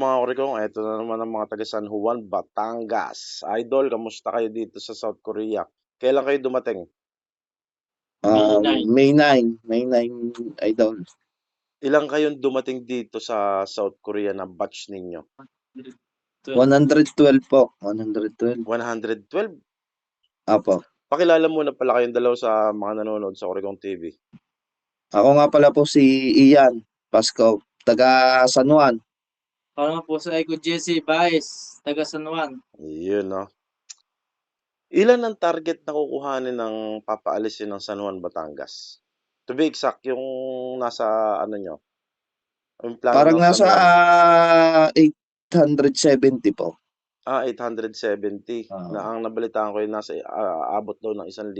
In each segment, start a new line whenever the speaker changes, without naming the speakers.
Mga Korikong, eto na naman ang mga taga San Juan, Batangas. Idol, kamusta kayo dito sa South Korea? Kailan kayo dumating?
Um,
May
May 9, May 9 idol.
Ilang kayong dumating dito sa South Korea na batch ninyo?
112 po, 112.
112?
Apo.
Pakilala muna pala kayong dalaw sa mga nanonood sa Korikong TV.
Ako nga pala po si Ian Pasco, taga San Juan.
Nga po sa Eko Jesse Baez, taga San Juan.
Yun, no? Ilan ang target na kukuhanin ng papaalisin ng San Juan, Batangas? To be exact, yung nasa ano nyo? Yung plano
Parang
ng San
nasa
Juan.
ah, 870 po.
Ah, 870.
Ah.
Na ang nabalitaan ko yung nasa ah, abot daw ng 1,000.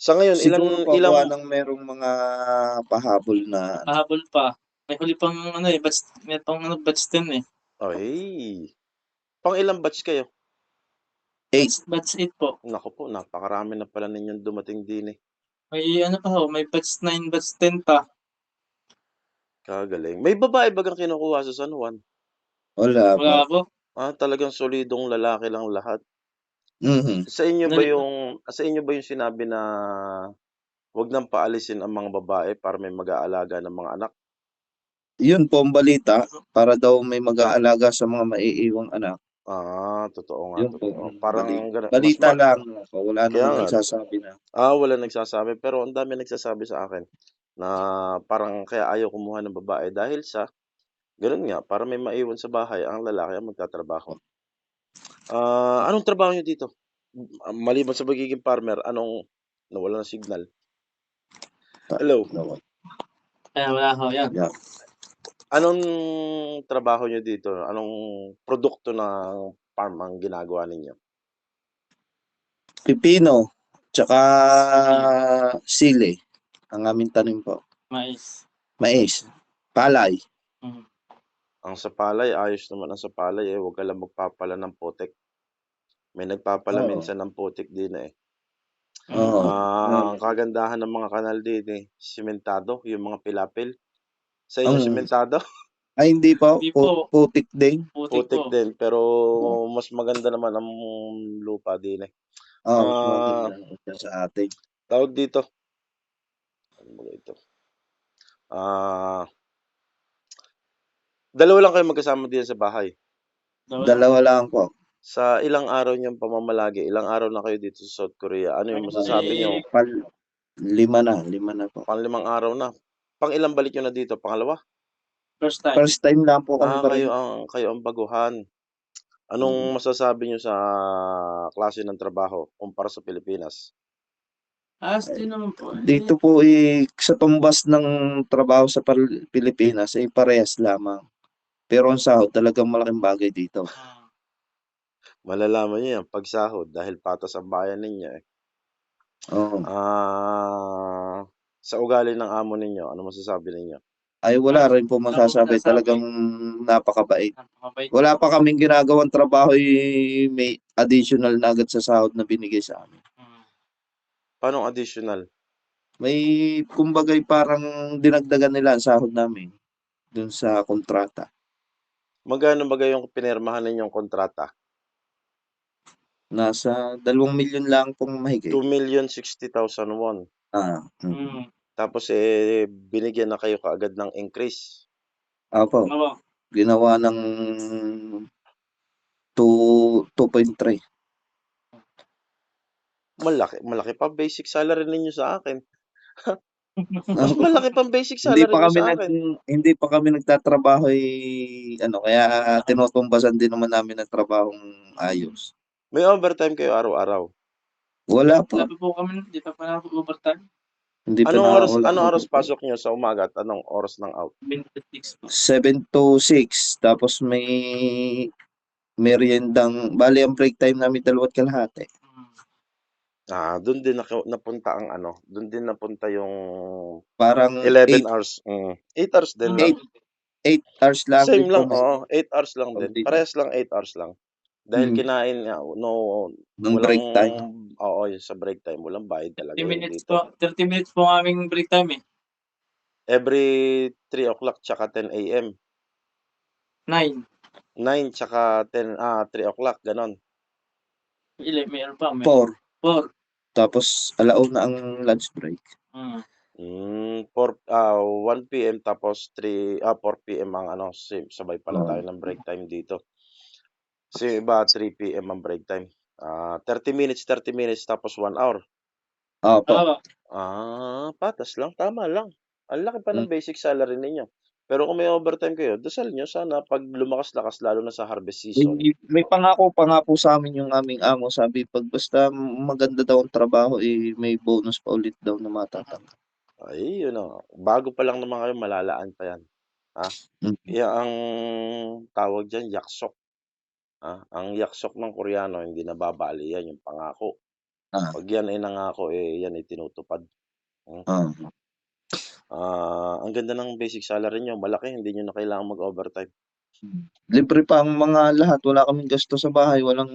Sa ngayon, ilang
Siguro
ilang
ng merong mga pahabol na
Mahabol pa. May huli pang ano eh, batch, may pang ano, batch 10 eh.
Oy. Pang ilang batch kayo?
Eight.
Batch 8 po.
Naku po, napakarami na pala ninyong dumating din eh.
May ano pa ho, may batch 9, batch 10 pa.
Kagaling. May babae bagang kinukuha sa San Juan?
wala po.
Wala po.
Ah, talagang solidong lalaki lang lahat.
Mhm.
Sa inyo ba yung sa inyo ba yung sinabi na wag nang paalisin ang mga babae para may mag-aalaga ng mga anak?
Yun po ang balita para daw may mag-aalaga sa mga maiiwang anak.
Ah, totoo nga,
Yun po.
totoo. Parang
Bali-
mas
Balita
ma-
lang. po, Wala
Kaya
namang
nga.
nagsasabi na.
Ah, wala nagsasabi pero ang dami nagsasabi sa akin na parang kaya ayaw kumuha ng babae dahil sa ganun nga, para may maiwan sa bahay ang lalaki ang magtatrabaho. Ah, anong trabaho niyo dito? M- Maliban sa pagiging farmer, anong nawala ng signal? Hello.
No.
Kaya wala ho, yan.
Yeah.
Anong trabaho niyo dito? Anong produkto ng farm ang ginagawa ninyo?
Pipino, tsaka sili. Ang aming tanim po.
Mais.
Mais, palay.
Mm.
Ang sa palay, ayos naman ang sa palay eh. Huwag ka lang magpapala ng putik. May nagpapala
Oo.
minsan ng putik din eh.
Oo.
Ah, ang kagandahan ng mga kanal din eh, simentado, yung mga pilapil. Sa inyo
Ang-
simentado,
Ay, hindi po.
Hindi
Pu-
po.
putik din.
Putik
putik
po.
din, pero mas maganda naman ang lupa din eh.
Oo,
Ah.
maganda sa atin.
Tawag dito. Ano ba ito? Ah, dalawa lang kayo magkasama din sa bahay.
Dalawa.
Dalawa lang po.
Sa ilang araw niyong pamamalagi, ilang araw na kayo dito sa South Korea, ano yung masasabi niyo?
Pal lima na, lima na po.
Pang-limang araw na. Pang ilang balik niyo na dito? Pangalawa?
First time.
First time lang po kami
Ah,
pa rin.
kayo ang kayo ang baguhan. Anong masasabi niyo sa klase ng trabaho kumpara sa Pilipinas?
As din naman po. eh.
Dito po eh, sa tumbas ng trabaho sa Pal- Pilipinas ay parehas lamang. Pero ang sahod talagang malaking bagay dito.
Ah.
Malalaman niyo yan pag sahod dahil patas ang bayan ninyo eh.
Oo.
Ah, sa ugali ng amo ninyo, ano masasabi ninyo?
Ay wala rin po masasabi. Talagang napakabait. Wala pa kaming ginagawang trabaho eh, may additional na agad sa sahod na binigay sa amin.
Mm.
Paano additional?
May kumbagay parang dinagdagan nila ang sahod namin dun sa kontrata.
Magkano ba yung pinirmahan ninyong kontrata?
Nasa dalawang milyon lang pong mahigit.
2,060,000 won.
Ah, mm.
Mm.
Tapos eh binigyan na kayo kaagad ng increase.
Apo,
Oo.
ginawa ng 2 2.3.
Malaki, malaki pa basic salary ninyo sa akin. Mas malaki pang basic salary
hindi pa
niyo
kami
sa
nag,
akin.
hindi pa kami nagtatrabaho eh, ano kaya tinutumbasan din naman namin ng trabahong ayos.
May overtime kayo araw-araw.
Wala pa.
Wala pa po kami, di pa pa overtime.
Hindi pa
Anong
na
oras anong oras pasok niyo sa umaga at anong oras ng out?
26 po.
7 to 6 tapos may meriendang bali ang break time namin dalawat kalahati.
Ah, doon din naki- napunta ang ano, doon din napunta yung
Parang
11
8,
hours. Mm. 8 hours din
Mm.
lang.
8 hours lang
Same lang,
po
oo. 8 hours lang din.
Hindi.
Parehas lang 8 hours lang. Dahil
Mm.
kinain nga, no,
ng
walang,
break time.
Oo, yung sa break time. Walang bayad talaga
30
yun
minutes
dito.
po. 30 minutes po ang aming break time eh.
Every 3 o'clock tsaka 10 a.m.
9.
9 tsaka 10, ah, 3 o'clock gano'n?
Ile meron pa, may
4.
4.
Tapos alauna ang lunch break.
Mm.
Hmm, 4 ah, 1 PM tapos 3 ah, 4 PM ang ano, si sabay pala
Oo.
tayo ng break time dito. Kasi yung iba 3 PM ang break time. Ah, 30 minutes, 30 minutes tapos 1 hour.
Opo.
Oo.
Ah, patas lang, tama lang. Ang laki pa ng
Hmm.
basic salary ninyo. Pero kung may overtime kayo, dasal niyo sana 'pag lumakas-lakas lalo na sa harvest season.
May may pangako pa nga po sa'min yung aming amo, sabi 'pag basta maganda daw ang trabaho, eh, may bonus pa ulit daw na matatanggap.
Ay, yun na. Bago pa lang naman kayo malalaan pa 'yan, ha?
Mm.
Ya ang tawag diyan yaksok. Ah, ang yaksok ng Koreano hindi nababali 'yan, yung pangako.
Ah.
'Pag 'yan ay nangako, eh, 'yan ay tinutupad. Hmm.
Oo.
Ah, ang ganda ng basic salary niyo, malaki hindi niyo na kailangang mag-overtime.
Hmm. Libre pa ang mga lahat, wala kaming gasto sa bahay, walang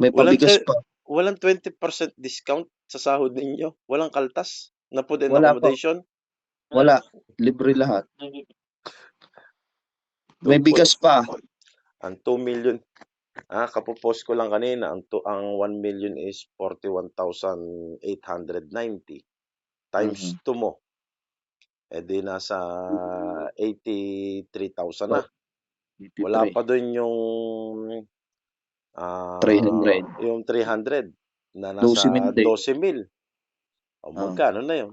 may
Walang
pabigas
twe
pa.
walang 20% discount sa sahod ninyo? Walang kaltas na food and
Wala po.
accommodation?
Wala, libre lahat. May
2
bigas pa.
Ang 2 million ah, kapo-post ko lang kanina ang tu ang 1 million is 41,890 times
Mhm.
2 mo. Eh, di nasa 83,000 na. Wala
83.
pa dun yung, ah,
300.
yung 300 na
12,000
nasa
din.
12,000. O
Oo.
magkano na yun?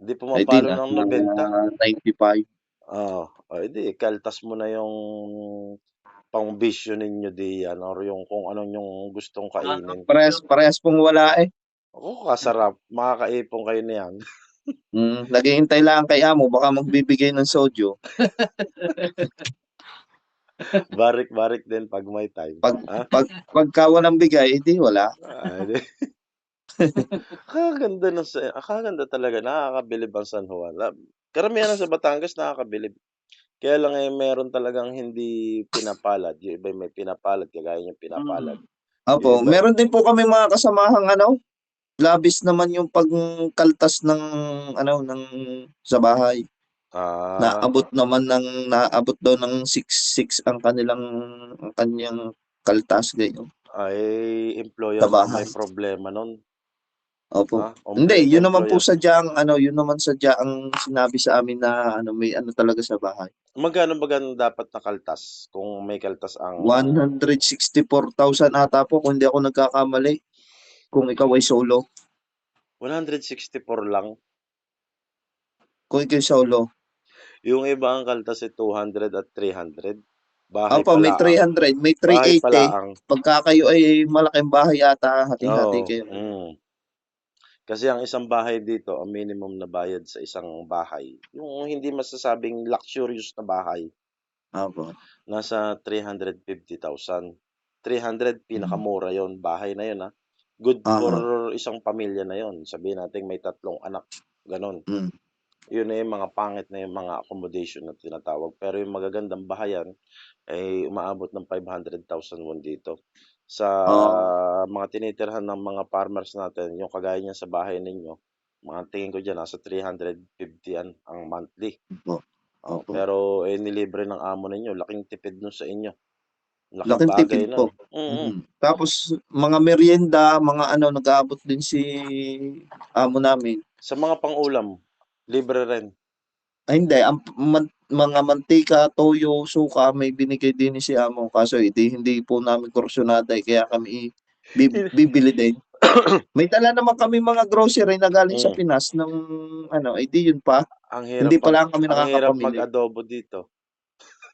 Hindi pumapalo ng 90.
95.
Oo, o edi kaltas mo na yung pangbisyo ninyo diyan or yung kung ano yung gustong kainin.
Parehas parehas pong wala, eh.
Naku, kasarap. Makakaipon kayo niyan.
Hmm, naghihintay lang kay amo baka magbibigay ng soju.
Barik-barik din 'pag may time.
'Pag
Ah,
'pag pagka walang bigay, eh, di wala.
ah, di Kakaganda ng sa kakaganda talaga, nakakabilib ang San Juan. La karamihan sa Batangas nakakabilib. Kaya lang, eh, meron talagang hindi pinapalad, yung iba may pinapalad kagaya niyong pinapalad.
Mm.
Opo,
Yung iba
meron din po kaming mga kasamahang ano, labis naman yung pagkaltas ng ano, ng sa bahay.
Ah.
Naabot naman ng naabot daw ng 6 6 ang kanilang ang kaniyang kaltas gayon.
Ay, employer
Sa
ang
bahay.
may problema nun.
Opo.
Ah,
Hindi,
employ
yun naman po sadyang ano, yun naman sadyang sinabi sa amin na ano, may ano talaga sa bahay.
Magkano ba gan dapat na kaltas kung may kaltas ang
164,000 ata po kung hindi ako nagkakamali. Kung ikaw ay solo.
164 lang?
Kung ikaw solo.
Yung iba ang kaltas ay 200 at 300. Bahay
Opo, may
palaang.
300, may
Bahay
380.
palaang.
Pagka kayo ay malaking bahay hati-hati
Oo,
kayo.
mm. Kasi ang isang bahay dito, ang minimum na bayad sa isang bahay, yung hindi masasabing luxurious na bahay,
Opo.
nasa 350,000. 300
Hmm.
pinakamura yon bahay na yon ah. Good
Oo.
for isang pamilya na yon. Sabihin natin may tatlong anak, gano'n.
Hmm.
Yun na yung mga pangit na yung mga accommodation na tinatawag. Pero yung magagandang bahayan ay umaabot ng 500,000 won dito. Sa
Oo.
Mga tinitirhan ng mga farmers natin, yung kagaya niyan sa bahay ninyo, mga tingin ko diyan nasa 350 yan ang monthly.
Opo, opo.
pero, eh, nilibre ng amo ninyo, laking tipid nun sa inyo. Laking
Laking tipid po.
nun. Mm.
Mm. Tapos mga meryenda, mga ano, nag-aabot din si amo namin.
Sa mga pang-ulam, libre rin?
Ay hindi, ang man mga mantika, toyo, suka, may binigay din si amo. Kaso hindi hindi po namin porsiyonada, eh, kaya kami bi bibili din. May dala naman kaming mga grocery na galing sa
Hmm.
Pinas ng ano, eh, di yun pa.
Ang hirap
Hindi pa lang kami
ang hirap
nakakapamili.
mag-adobo dito.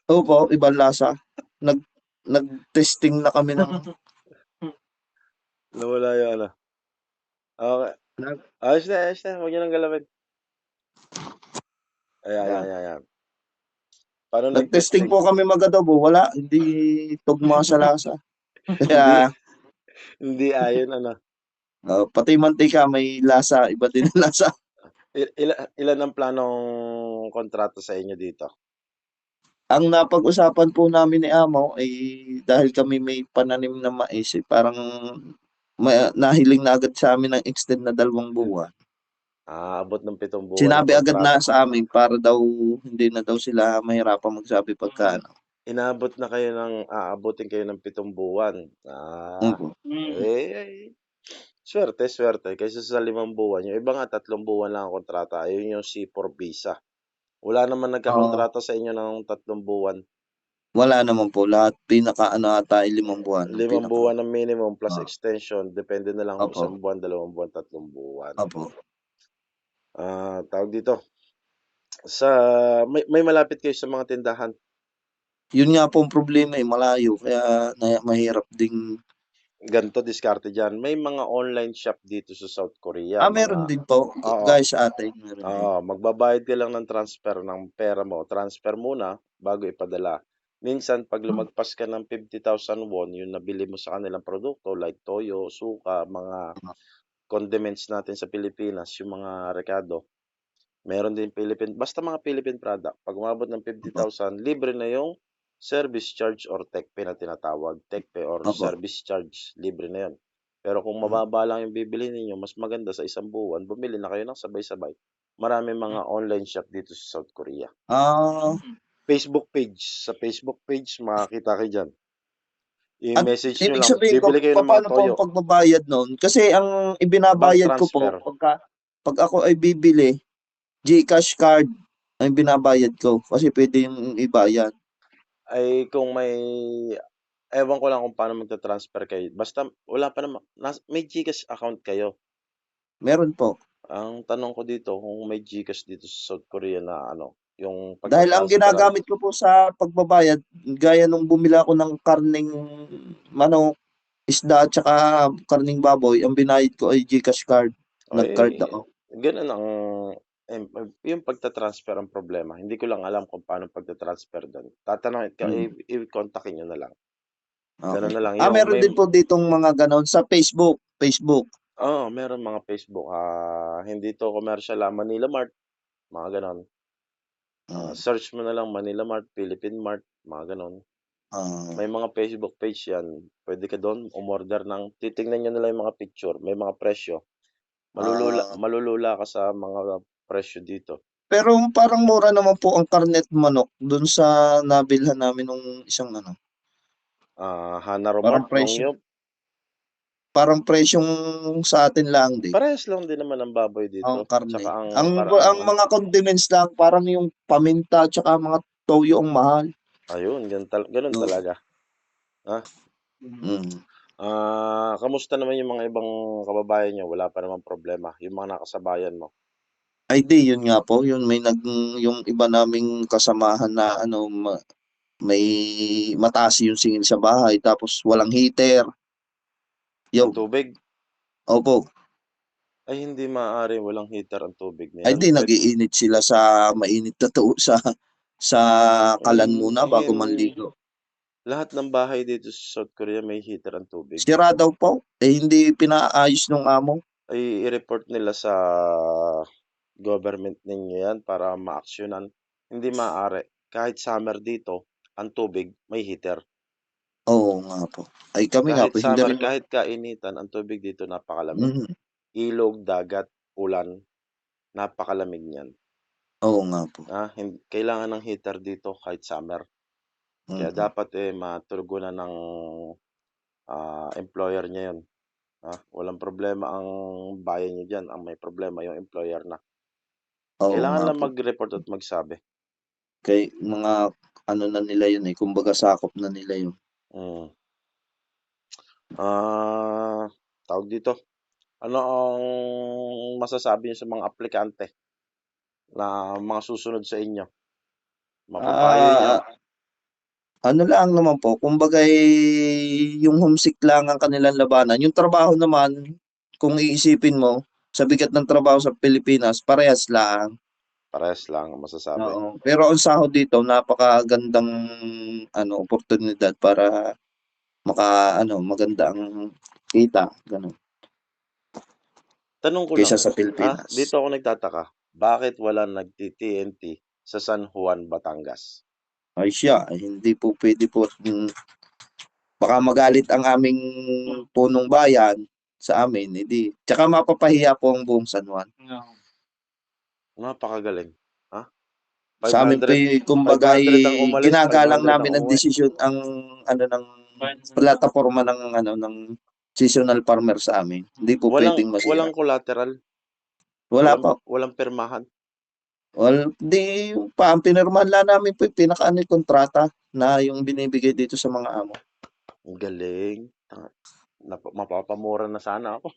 Opo, ibang lasa. Nag nag-testing na kami ng
Nawala yung ano. Okey.
Nag
Ayos na, ayos na, huwag niyo ng galawin. Ayan,
Ayan.
ayan, ayan. Paano
Nag-testing po kami mag-adobo, wala, hindi tugma sa lasa. Kaya
hindi ayon ano?
Oo, pati mantika may lasa, iba din ang lasa.
I ila ilan ang planong kontrata sa inyo dito?
Ang napag-usapan po namin ni amo ay dahil kami may pananim na mais, eh, parang ma nahiling na agad sa amin ng extend na dalawang buwan.
Ah, abot ng 7 buwan
Sinabi agad na sa amin para daw hindi na daw sila mahirapang magsabi pagka ano.
Inabot na kayo ng aabutin kayo ng 7 buwan. Ah,
Opo.
Hmm.
eh, swerte, swerte kaysa sa 5 buwan. Yung iba nga 3 buwan lang ang kontrata, ayun yung C4 visa. Wala naman
Oo.
nagkakontrata sa inyo ng 3 buwan.
Wala naman po. Lahat pinaka-ano ata ay 5 buwan. ang
5
pinaka
buwan ang minimum plus
Oo.
extension, depende na lang kung
Opo.
1 buwan, 2 buwan, 3 buwan.
Opo.
Ah, tawag dito, sa may may malapit kayo sa mga tindahan?
Yun nga po ang problema, eh, malayo kaya na mahirap ding
Ganito diskarte diyan, may mga online shop dito sa South Korea,
Ah, meron
mga
din po.
oo.
Gaya sa atin, meron din.
Oo, magbabayad ka lang ng transfer ng pera mo, transfer muna bago ipadala. Minsan 'pag
Hmm.
lumagpas ka ng 50,000 won, yung nabili mo sa kanilang produkto like toyo, suka, mga condiments natin sa Pilipinas, yung mga rekado. Meron din Philippine basta mga Philippine product, 'pag umabot ng
Opo.
50,000 libre na yung service charge or TECPE na tinatawag, TECPE or
Opo.
service charge, libre na yun. Pero kung
Hmm.
mababa lang yung bibilhin ninyo, mas maganda sa isang buwan, bumili na kayo ng sabay-sabay. Maraming mga online shop dito sa South Korea.
Ah.
Facebook page, sa Facebook page makakita kayo diyan.
At
I-message niyo
ibig
lang,
sabihin ko,
bibili kayo ng mga
papaano po
toyo.
ang pagbabayad nun? Kasi ang
Bank
ibinabayad ko po
transfer.
pagka pag ako ay bibili, GCash card ang binabayad ko kasi pwede yung ibayad.
Ay kung may ewan ko lang kung paano magta-transfer kayo, basta wala pa naman nas may GCash account kayo?
Meron po.
Ang tanong ko dito kung may GCash dito sa South Korea na ano, yung
Dahil ang ginagamit ko po sa pagbabayad, gaya nung bumili ako ng karneng manok, isda, at saka karneng baboy, ang binayad ko ay GCash card. Nag-card ako.
gano'n ang em yung pagta-transfer ang problema. Hindi ko lang alam kung paano pagta-transfer do'n. Tatanungin ka i
Mm.
i-kontakin niyo na lang.
Okay.
na lang,
Ah,
yung
meron
may
din po ditong mga gano'n sa Facebook. Facebook.
Oo, meron mga Facebook, ah, hindi 'to commercial, ah, Manila Mart, mga gano'n. Ah,
Mm.
search mo na lang Manila Mart, Philippine Mart, mga gano'n.
Ah.
May mga Facebook page 'yan. Puwede ka do'n umorder ng titingnan niyo na lang yung mga picture, may mga presyo. Malulula
Ah.
malulula ka sa mga presyo dito.
Pero parang mura naman po ang karnet manok dun sa nabilhan namin nung isang ano.
Ah, Hanaro
Parang
Mart,
presyo parang presyong sa atin lang din.
Parehas lang din naman ang baboy
Ang
dito,
karne.
tsaka ang
Ang
para
ang
ang
mga condiments lang parang yung paminta tsaka mga toyo ang mahal.
Ayun, gan tal gano'n
Oo.
talaga. Ha?
Mm.
Ah, kamusta naman yung mga ibang kababayan niyo, wala pa namang problema, yung mga nakasabayan mo?
Ay di, yun nga po, yun may nag yung iba naming kasamahan na ano ma may mataas yung singil sa bahay tapos walang heater.
Yung
Yung
tubig?
Opo.
Ay hindi maaari walang heater ang tubig
Ay
nila.
di,
Puwed
nag-iinit sila sa mainit na tu sa sa kalan muna bago manligo.
lahat ng bahay dito sa South Korea may heater ang tubig.
Sira daw po, eh hindi pinaayos nung amo.
Ay i-report nila sa government ninyo 'yan para maaksiyunan. Hindi maaari, kahit summer dito, ang tubig may heater.
Oo nga po. Ay kami nga
Kahit
po hindi
summer,
rin
kahit kainitan, ang tubig dito napakalamig.
Mhm.
Ilog, dagat, ulan, napakalamig niyan.
Oo nga po.
Ah, hin kailangan ng heater dito kahit summer. Kaya
Mm.
dapat, eh, matugunan ng, ah, employer niya 'yun, ah, walang problema ang bayan niyo diyan, ang may problema yung employer na.
Oo
Kailangan
nga
lang
po.
mag-report at magsabi.
Kay mga ano na nila yun, eh, kumbaga sakop na nila yun.
Mm. Ah, tawag dito, ano ang masasabi niyo sa mga aplikante na mga susunod sa inyo? Mapapayo niyo?
Ah, ano lang naman po, kumbaga, eh, yung homesick lang ang kanilang labanan. Yung trabaho naman, kung iisipin mo, sa bigat ng trabaho sa Pilipinas, parehas lang.
Parehas lang ang masasabi.
Oo. Pero ang sahod dito, napakagandang ano, oportunidad para maka ano, maganda ang kita, gano'n.
Tanong ko
Kaysa
lang,
sa
ah,
Pilipinas.
dito ako nagtataka, bakit walang nagti-TNT sa San Juan, Batangas?
Ay siya, ay hindi po puwede po hmm, baka magalit ang aming punong bayan sa amin, eh, di tsaka mapapahiya po ang buong San Juan.
Oo.
Napakagaling, ha?
Sa amin po,
500
kumbaga,
500
eh,
umalis,
ginagalang
500 ang
namin ang desisyon, ang ano ng plataforma ng ano ng seasonal farmer sa amin. Hindi po
Walang
pwedeng masira.
walang collateral,
Wala
walang
pa.
walang pirmahan.
Well, di pa ang pinirmahan lang namin po yung pinaka-ano yung kontrata na yung binibigay dito sa mga amo.
Ang galing. Nap- mapapamura na sana ako.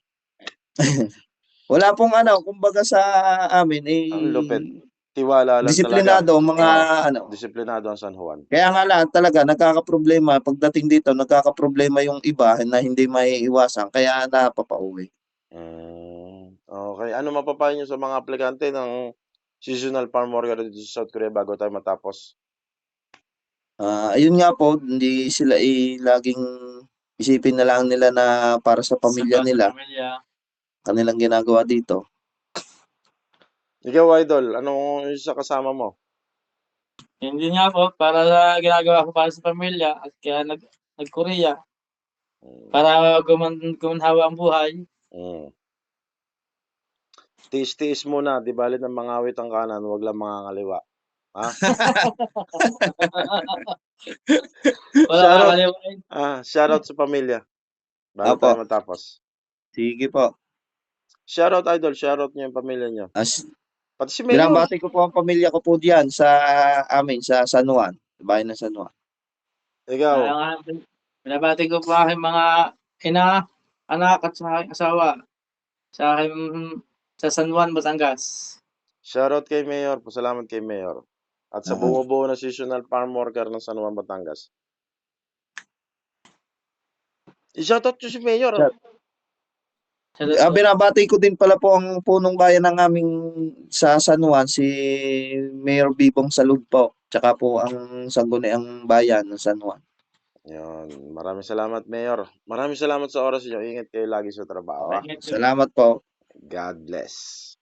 Wala pong ano, kumbaga sa amin eh
Ang lupit. Tiwala lang
disiplinado ang mga ano.
talaga. Disiplinado ang San Juan.
Kaya nga lang talaga nagkakaproblema pagdating dito, nagkakaproblema yung iba na hindi maiiwasan kaya napapauwi.
Mm, okay. Ano mapapayo niyo sa mga aplikante ng seasonal farm worker dito sa South Korea bago tayo matapos?
Ah, ayun nga po, hindi sila eh, laging isipin na lang nila na para sa pamilya nila,
Pamilya.
kanilang ginagawa dito.
Ikaw, Idol, anong isa kasama mo?
Hindi nga po, para sa ginagawa ko para sa pamilya at kaya nag, nag-Korea
Mm,
para guman, gumanhawa ang buhay.
mm. Tiis-tiis muna, di bali ng mga awit ang kanan, wag lang mga kaliwa. Ha?
Wala
Shoutout.
ka kalimutan.
Ah, shoutout sa pamilya. Bago
Apo.
tayo matapos.
Sige po.
Shoutout, Idol, shoutout niyo yung pamilya niyo.
As,
Pati si Mayor.
binabati ko po ang pamilya ko po diyan sa amin, sa San Juan, sa bayan ng San Juan.
Ikaw.
Kaya nga, binabati ko po aking mga ina, anak at sa aking asawa sa aking sa San Juan, Batangas.
Shoutout kay Mayor. Pasalamat kay Mayor. At sa
Oo.
bumubuo na seasonal farm worker ng San Juan, Batangas. I-shoutout nyo si Mayor. ah.
Shout out
Ah,
po.
binabati ko din pala po ang punong bayan ng aming sa San Juan, si Mayor Bibong Salud po. Tsaka po ang sangguniang bayan ng San Juan.
Yun. Maraming salamat, Mayor. Maraming salamat sa oras niyo. Ingat kayo lagi sa trabaho. ah.
Salamat po.
God bless.